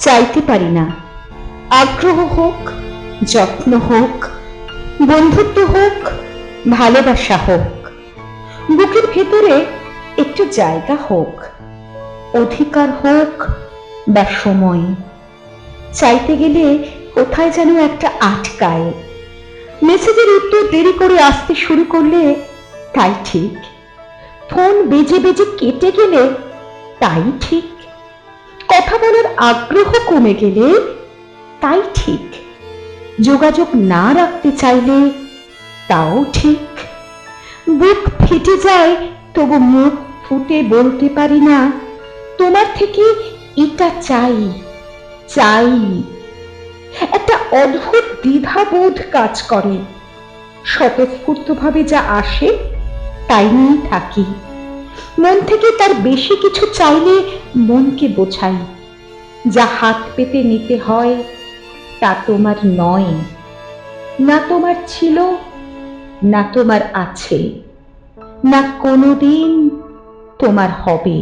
চাইতে পারি না। আগ্রহ হোক, যত্ন হোক, বন্ধুত্ব হোক, ভালোবাসা হোক, বুকের ভেতরে একটু জায়গা হোক, অধিকার হোক বা সময়। চাইতে গেলে কোথায় যেন একটা আটকায়। মেসেজের উত্তর দেরি করে আসতে শুরু করলে তাই ঠিক। ফোন বেজে বেজে কেটে গেলে তাই ঠিক। কথা বলার আগ্রহ কমে গেলে তাই ঠিক। যোগাযোগ না রাখতে চাইলে তাও ঠিক। বুক ফেটে যায়, তবু মুখ ফুটে বলতে পারি না, তোমার থেকে এটা চাই চাই। একটা অদ্ভুত দ্বিধাবোধ কাজ করে। স্বতঃস্ফূর্তভাবে যা আসে, তাই নিয়ে থাকি। মন থেকে তার বেশি কিছু চাইলে মনকে বোঝাই। যা হাত পেতে নিতে হয়, তা তোমার নয়। না তোমার ছিল, না তোমার আছে। না কোনোদিন তোমার হবে।